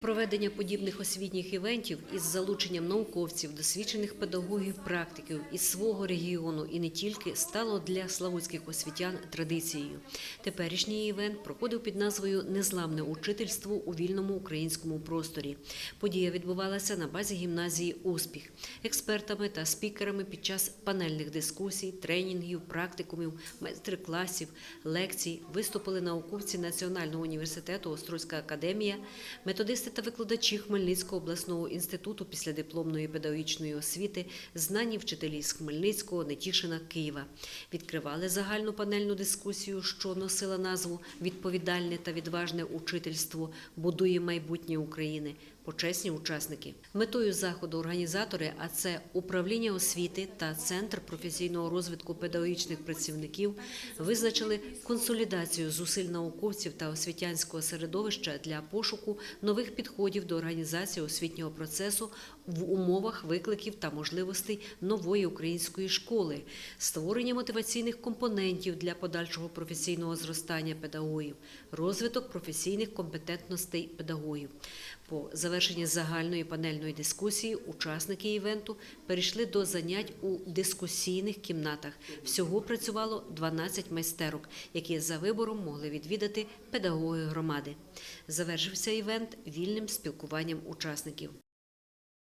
Проведення подібних освітніх івентів із залученням науковців, досвідчених педагогів, практиків із свого регіону і не тільки стало для славутських освітян традицією. Теперішній івент проходив під назвою Незламне учительство у вільному українському просторі. Подія відбувалася на базі гімназії Успіх. Експертами та спікерами під час панельних дискусій, тренінгів, практикумів, майстер-класів, лекцій виступили науковці Національного університету Острозька академія, методисти та викладачі Хмельницького обласного інституту після дипломної педагогічної освіти, знані вчителі з Хмельницького, Нетішина, Києва. Відкривали загальну панельну дискусію, що носила назву Відповідальне та відважне учительство будує майбутнє України. Почесні учасники. Метою заходу організатори, а це управління освіти та центр професійного розвитку педагогічних працівників, визначили консолідацію зусиль науковців та освітянського середовища для пошуку нових підходів до організації освітнього процесу в умовах викликів та можливостей нової української школи, створення мотиваційних компонентів для подальшого професійного зростання педагогів, розвиток професійних компетентностей педагогів. По завершенні загальної панельної дискусії учасники івенту перейшли до занять у дискусійних кімнатах. Всього працювало 12 майстерок, які за вибором могли відвідати педагоги громади. Завершився івент вільним спілкуванням учасників.